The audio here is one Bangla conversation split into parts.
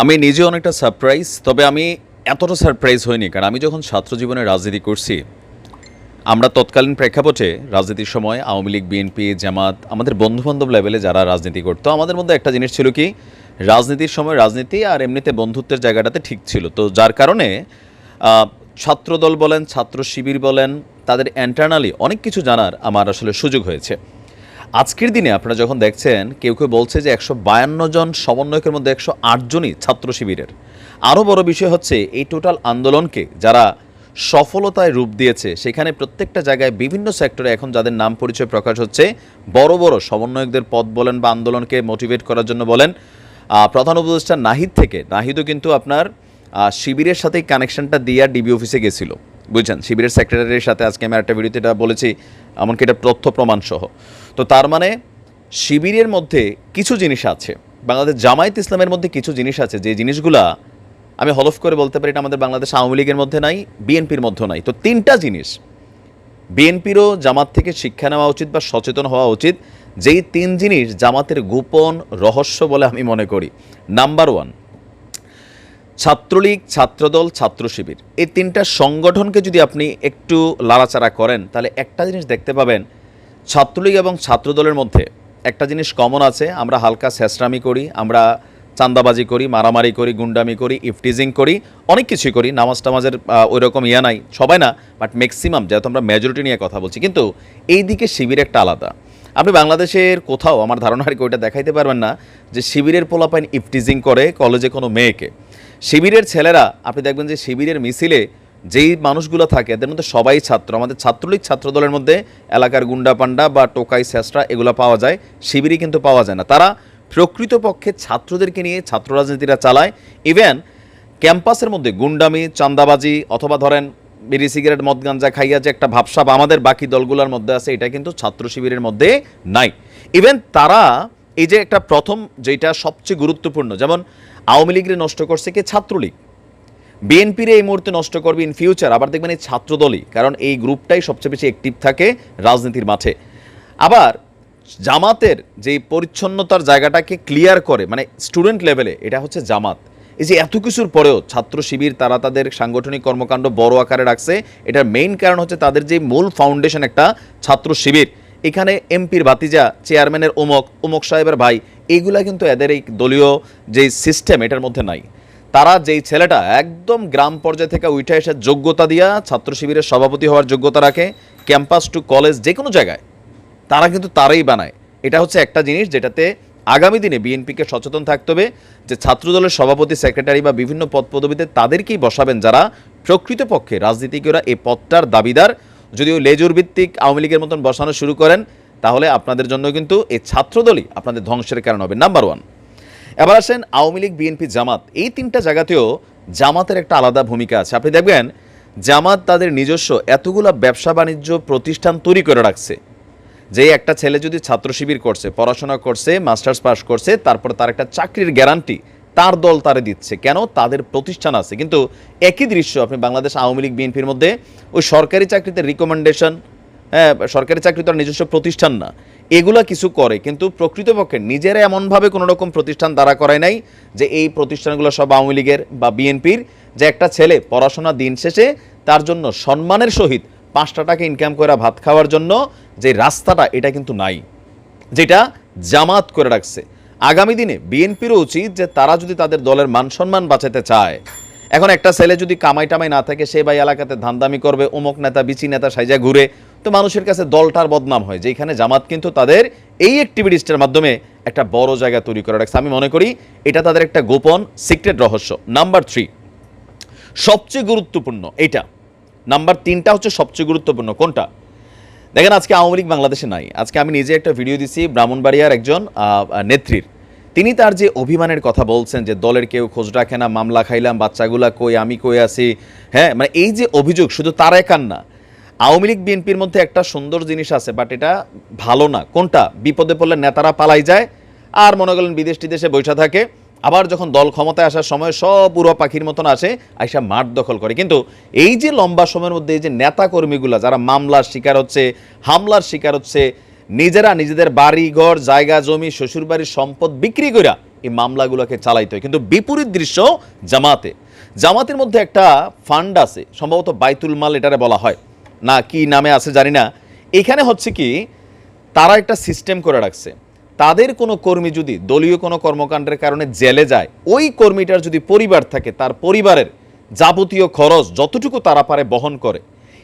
আমি নিজে অনেকটা সারপ্রাইজ তবে আমি এতটা সারপ্রাইজ হইনি, কারণ আমি যখন ছাত্র জীবনে রাজনীতি করছি, আমরা তৎকালীন প্রেক্ষাপটে রাজনীতির সময়, আওয়ামী লীগ বিএনপি জামাত, আমাদের বন্ধুবান্ধব লেভেলে যারা রাজনীতি করতো, আমাদের মধ্যে একটা জিনিস ছিল কি, রাজনীতির সময় রাজনীতি আর এমনিতে বন্ধুত্বের জায়গাটাতে ঠিক ছিল। তো যার কারণে ছাত্রদল বলেন, ছাত্র শিবির বলেন, তাদের ইন্টারনালি অনেক কিছু জানার আমার আসলে সুযোগ হয়েছে। আজকের দিনে আপনারা যখন দেখছেন, কেউ কেউ বলছে যে একশো বায়ান্ন জন সমন্বয়কের মধ্যে একশো জনই ছাত্র শিবিরের। আরও বড় বিষয় হচ্ছে, এই টোটাল আন্দোলনকে যারা সফলতায় রূপ দিয়েছে, সেখানে প্রত্যেকটা জায়গায় বিভিন্ন সেক্টরে এখন যাদের নাম পরিচয় প্রকাশ হচ্ছে, বড় বড় সমন্বয়কদের পদ বলেন বা আন্দোলনকে মোটিভেট করার জন্য বলেন প্রধান উপদেষ্টা নাহিদ থেকে। নাহিদও কিন্তু আপনার শিবিরের সাথে কানেকশনটা দিয়ে ডিবি অফিসে গেছিল। বুঝছেন? শিবিরের সেক্রেটারির সাথে আজকে আমি একটা ভিডিওতে এটা বলেছি, এমনকি এটা তথ্য প্রমাণ সহ তো তার মানে শিবিরের মধ্যে কিছু জিনিস আছে, বাংলাদেশ জামায়াত ইসলামের মধ্যে কিছু জিনিস আছে, যে জিনিসগুলা আমি হলফ করে বলতে পারি এটা আমাদের বাংলাদেশ আওয়ামী লীগের মধ্যে নাই, বিএনপির মধ্যে নাই। তো তিনটা জিনিস, বিএনপিরও জামাত থেকে শিক্ষা নেওয়া উচিত বা সচেতন হওয়া উচিত, যেই তিন জিনিস জামাতের গোপন রহস্য বলে আমি মনে করি। নাম্বার ওয়ান, ছাত্রলীগ, ছাত্রদল, ছাত্র শিবির। এই তিনটা সংগঠনকে যদি আপনি একটু লাড়াচাড়া করেন, তাহলে একটা জিনিস দেখতে পাবেন ছাত্রলীগ এবং ছাত্রদলের মধ্যে একটা জিনিস কমন আছে, আমরা হালকা শেষরামি করি, আমরা চান্দাবাজি করি, মারামারি করি, গুন্ডামি করি, ইফটিজিং করি, অনেক কিছুই করি, নামাজ টামাজের ওই রকম ইয়া নাই, সবাই না বাট ম্যাক্সিমাম যেহেতু আমরা মেজরিটি নিয়ে কথা বলছি, কিন্তু এই দিকে শিবির একটা আলাদা। আপনি বাংলাদেশের কোথাও, আমার ধারণা আর কি ওইটা দেখাইতে পারবেন না, যে শিবিরের পোলাপাইন ইফটিজিং করে কলেজে কোনো মেয়েকে। শিবিরের ছেলেরা, আপনি দেখবেন যে শিবিরের মিছিলে যেই মানুষগুলো থাকে, এদের মধ্যে সবাই ছাত্র। আমাদের ছাত্রলীগ ছাত্রদলের মধ্যে এলাকার গুন্ডা পান্ডা বা টোকাই স্যাসরা এগুলো পাওয়া যায়, শিবিরই কিন্তু পাওয়া যায় না। তারা প্রকৃতপক্ষে ছাত্রদেরকে নিয়ে ছাত্র রাজনীতিটা চালায়। ইভেন ক্যাম্পাসের মধ্যে গুন্ডামি চান্দাবাজি অথবা ধরেন বিড়ি, সিগারেট মদ গাঞ্জা খাইয়া যে একটা ভাবসাব আমাদের বাকি দলগুলোর মধ্যে আছে, এটা কিন্তু ছাত্র শিবিরের মধ্যে নাই। ইভেন তারা এই যে একটা প্রথম যেটা সবচেয়ে গুরুত্বপূর্ণ, যেমন আওয়ামী লীগের নষ্ট করছে কি? ছাত্রলীগ। বিএনপির এই মুহূর্তে নষ্ট করবে ইন ফিউচার আবার দেখবেন এই ছাত্রদলই, কারণ এই গ্রুপটাই সবচেয়ে বেশি অ্যাক্টিভ থাকে রাজনীতির মাঠে। আবার জামাতের যে পরিচ্ছন্নতার জায়গাটাকে ক্লিয়ার করে মানে স্টুডেন্ট লেভেলে এটা হচ্ছে জামাত। এই যে এত কিছুর পরেও ছাত্র শিবির, তারা তাদের সাংগঠনিক কর্মকাণ্ড বড় আকারে রাখছে, এটার মেইন কারণ হচ্ছে তাদের যে মূল ফাউন্ডেশন একটা ছাত্র শিবির। এখানে এমপির ভাতিজা চেয়ারম্যানের অমুক অমুক সাহেবের ভাই এইগুলা কিন্তু এদের এই দলীয় যে সিস্টেম এটার মধ্যে নাই। তারা যেই ছেলেটা একদম গ্রাম পর্যায় থেকে উঠে এসে যোগ্যতা দিয়া ছাত্র শিবিরের সভাপতি হওয়ার যোগ্যতা রাখে, ক্যাম্পাস টু কলেজ যে কোনো জায়গায়, তারা কিন্তু তারাই বানায়। এটা হচ্ছে একটা জিনিস যেটাতে আগামী দিনে বিএনপিকে সচেতন থাকতে হবে যে ছাত্রদলের সভাপতি, সেক্রেটারি বা বিভিন্ন পদ পদবিতে তাদেরকেই বসাবেন যারা প্রকৃতপক্ষে রাজনীতিকেরা এই পদটার দাবিদার। যদিও লেজুর ভিত্তিক আওয়ামী লীগের মতন বসানো শুরু করেন, তাহলে আপনাদের জন্য কিন্তু এই ছাত্রদলই আপনাদের ধ্বংসের কারণ হবে। Number one. এবার আসেন আওয়ামী লীগ, বিএনপি, জামাত। এই তিনটা জায়গাতেও জামাতের একটা আলাদা ভূমিকা আছে। আপনি দেখবেন, জামাত তাদের নিজস্ব এতগুলা ব্যবসা বাণিজ্য প্রতিষ্ঠান তৈরি করে রাখছে। যে একটা ছেলে যদি ছাত্র শিবির করছে, পড়াশোনা করছে, মাস্টার্স পাস করছে, তারপরে তার একটা চাকরির গ্যারান্টি তার দল তারে দিচ্ছে। কেন? তাদের প্রতিষ্ঠান আছে। কিন্তু একই দৃশ্য আপনি বাংলাদেশ আওয়ামী লীগ, বিএনপির মধ্যে ওই সরকারি চাকরিতে রিকমেন্ডেশন সরকারি চাকরি তো আর নিজস্ব প্রতিষ্ঠান না। এগুলা কিছু করে, কিন্তু প্রকৃতপক্ষে নিজেরা এমনভাবে কোনো রকম প্রতিষ্ঠান দাঁড়া করায় নাই যে এই প্রতিষ্ঠানগুলো সব আওয়ামী লীগের বা বিএনপির, যে একটা ছেলে পড়াশোনা দিন শেষে তার জন্য সম্মানের সহিত পাঁচটা টাকা ইনকাম করে ভাত খাওয়ার জন্য যে রাস্তাটা, এটা কিন্তু নাই। যেটা জামাত করে রাখছে। আগামী দিনে বিএনপিরও উচিত যে তারা যদি তাদের দলের মান সম্মান বাঁচাতে চায়। এখন একটা ছেলে যদি কামাই টামাই না থাকে, সে ভাই এলাকাতে ধান্দামি করবে, অমুক নেতা, বিচি নেতা সাইজা ঘুরে তো মানুষের কাছে দলটার বদনাম হয় যেখানে জামাত কিন্তু তাদের এই অ্যাক্টিভিটিসটার মাধ্যমে একটা বড় জায়গা তৈরি করে রাখছে। আমি মনে করি এটা তাদের একটা গোপন সিক্রেট রহস্য। নাম্বার থ্রি সবচেয়ে গুরুত্বপূর্ণ এটা। নাম্বার তিনটা হচ্ছে সবচেয়ে গুরুত্বপূর্ণ, কোনটা? দেখেন, আজকে আওয়ামী লীগ বাংলাদেশে নাই। আজকে আমি নিজে একটা ভিডিও দিছি ব্রাহ্মণবাড়িয়ার একজন নেত্রীর। তিনি তার যে অভিমানের কথা বলছেন যে দলের কেউ খোঁজ রাখে না, মামলা খাইলাম, বাচ্চাগুলা কই, আমি কই আছি হ্যাঁ মানে এই যে অভিযোগ, শুধু তার একার না আওয়ামী লীগ, বিএনপির মধ্যে একটা সুন্দর জিনিস আছে বাট এটা ভালো না। কোনটা? বিপদে পড়লে নেতারা পালাই যায়, আর মনে করলেন বিদেশ টিদেশে বৈশা থাকে, আবার যখন দল ক্ষমতায় আসার সময় সব উড়ো পাখির মতন আসে, আইসা মাঠ দখল করে। কিন্তু এই যে লম্বা সময়ের মধ্যে এই যে নেতা কর্মীগুলা যারা মামলার শিকার হচ্ছে, হামলার শিকার হচ্ছে, নিজেরা নিজেদের বাড়ি, ঘর, জায়গা, জমি শ্বশুর বাড়ির সম্পদ বিক্রি কইরা এই মামলাগুলোকে চালাইতে হয়। কিন্তু বিপরীত দৃশ্য জামাতে। জামাতের মধ্যে একটা ফান্ড আছে, সম্ভবত বাইতুল মাল এটারে বলা হয়। না, কি নামে আছে জানি না। এখানে হচ্ছে কি, তারা একটা সিস্টেম করে রাখছে। তাদের কোনো কর্মী যদি, দলীয় কোনো কর্মকাণ্ডের কারণে জেলে যায়, ওই কর্মীটার যদি পরিবার থাকে, তার পরিবারের যাবতীয় খরচ যতটুকু তারা পারে বহন করে।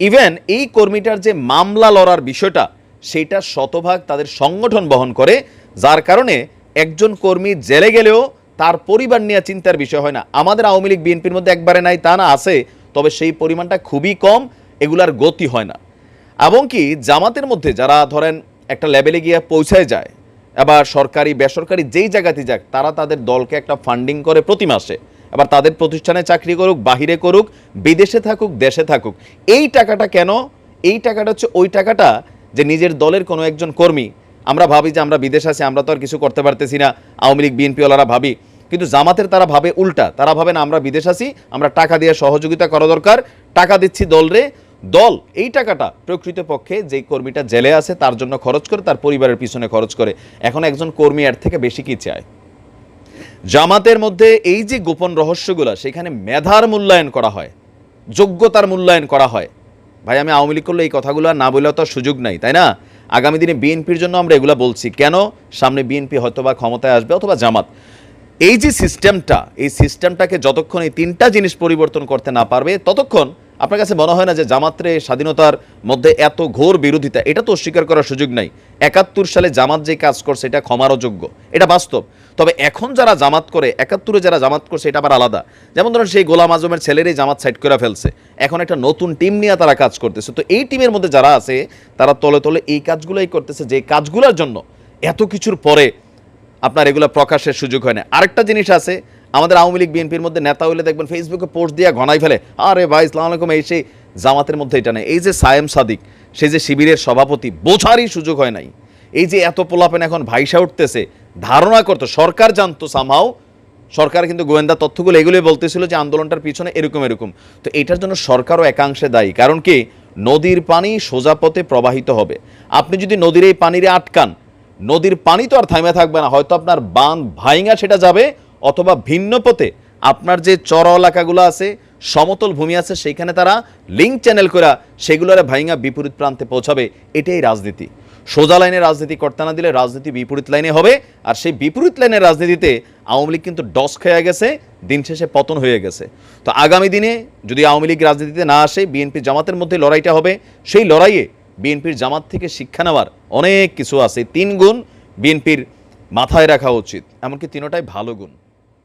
ইভেন এই কর্মীটার যে মামলা লড়ার বিষয়টা সেইটা শতভাগ তাদের সংগঠন বহন করে। যার কারণে একজন কর্মী জেলে গেলেও তার পরিবার নিয়ে চিন্তার বিষয় হয় না। আমাদের আওয়ামী লীগ, বিএনপির মধ্যে একবারে নাই, তা না, আছে। তবে সেই পরিমাণটা খুবই কম। এগুলার গতি হয় না। এবং কি জামাতের মধ্যে যারা ধরেন একটা লেভেলে গিয়ে পৌঁছায় যায় আবার সরকারি, বেসরকারি যেই জায়গাতে যাক, তারা তাদের দলকে একটা ফান্ডিং করে প্রতি মাসে। আবার তাদের প্রতিষ্ঠানে চাকরি করুক, বাহিরে করুক, বিদেশে থাকুক, দেশে থাকুক। এই টাকাটা কেন? এই টাকাটা হচ্ছে ওই টাকাটা যে নিজের দলের কোনো একজন কর্মী, আমরা ভাবি যে আমরা বিদেশ আছি, আমরা তো আর কিছু করতে পারতেছি না, আওয়ামী লীগ, বিএনপিওয়ালারা ভাবি। কিন্তু জামাতের তারা ভাবে উল্টা, তারা ভাবে না আমরা বিদেশ আছি, আমরা টাকা দিয়ে সহযোগিতা করা দরকার, টাকা দিচ্ছি দলরে দল এই টাকাটা প্রকৃতপক্ষে যেই কর্মীটা জেলে আছে, তার জন্য খরচ করে, তার পরিবারের পিছনে খরচ করে। এখন একজন কর্মী এর থেকে বেশি কি চায়? জামাতের মধ্যে এই যে গোপন রহস্যগুলো, সেখানে মেধার মূল্যায়ন করা হয়, যোগ্যতার মূল্যায়ন করা হয়। ভাই, আমি আওয়ামী লীগ করলে এই কথাগুলো না বললেও তো সুযোগ নাই, তাই না? আগামী দিনে বিএনপির জন্য আমরা এগুলো বলছি। কেন? সামনে বিএনপি হয়তো বা ক্ষমতায় আসবে অথবা জামাত। এই যে সিস্টেমটা এই সিস্টেমটাকে যতক্ষণ এই তিনটা জিনিস পরিবর্তন করতে না পারবে, ততক্ষণ আপনার কাছে মনে হয় না যে জামাত্রে স্বাধীনতার মধ্যে এত ঘোর বিরোধিতা? এটা তো অস্বীকার করার সুযোগ নাই। একাত্তর সালে জামাত যে কাজ করছে, এটা ক্ষমারও যোগ্য। এটা বাস্তব। তবে এখন যারা জামাত করে, একাত্তরে যারা জামাত করছে, এটা আবার আলাদা। যেমন ধরুন, সেই গোলাম আজমের ছেলেরই জামাত সাইড করে ফেলছে। এখন একটা নতুন টিম নিয়ে তারা কাজ করতেছে। তো এই টিমের মধ্যে যারা আছে, তারা তলে তলে এই কাজগুলোই করতেছে যে কাজগুলোর জন্য। এত কিছুর পরে আপনার এগুলো প্রকাশের সুযোগ হয় না। আরেকটা জিনিস আছে আমাদের আওয়ামী লীগ বিএনপির মধ্যে নেতা হইলে দেখবেন ফেসবুকে পোস্ট দিয়ে ঘনাই ফেলে। আরে ভাই ইসলাম আলাইকুম, এই সেই জামাতের মধ্যে এটা নেই। এই যে সায়েম সাদিক, সে যে শিবিরের সভাপতি, বোঝারই সুযোগ হয় নাই। এই যে এত পোলাপেন এখন ভাইসা উঠতেছে, ধারণা করতো, সরকার জানতো সামহাও সরকার কিন্তু গোয়েন্দা তথ্যগুলো এগুলোই বলতেছিল যে আন্দোলনটার পিছনে এরকম এরকম। তো এটার জন্য সরকারও একাংশে দায়ী, কারণ কি? নদীর পানি সোজা পথে প্রবাহিত হবে। আপনি যদি নদীর এই পানিরে আটকান, নদীর পানি তো আর থামে থাকবে না, হয়তো আপনার বান ভাইঙ্গা সেটা যাবে অথবা ভিন্ন পথে আপনার যে চর এলাকাগুলো আছে, সমতল ভূমি আছে, সেইখানে তারা লিঙ্ক চ্যানেল করা সেগুলোরে ভাইঙ্গা বিপরীত প্রান্তে পৌঁছাবে, এটাই রাজনীতি। সোজা লাইনে রাজনীতি করতে না দিলে রাজনীতি বিপরীত লাইনে হবে, আর সেই বিপরীত লাইনের রাজনীতিতে আওয়ামী লীগ কিন্তু ডস খেয়ে গেছে, দিন শেষে পতন হয়ে গেছে। তো আগামী দিনে যদি আওয়ামী লীগ রাজনীতিতে না আসে, বিএনপি জামাতের মধ্যে লড়াইটা হবে, সেই লড়াইয়ে বিএনপির জামাত থেকে শিক্ষা নেওয়ার অনেক কিছু আছে। তিন গুণ বিএনপির মাথায় রাখা উচিত, এমনকি তিনোটাই ভালো গুণ।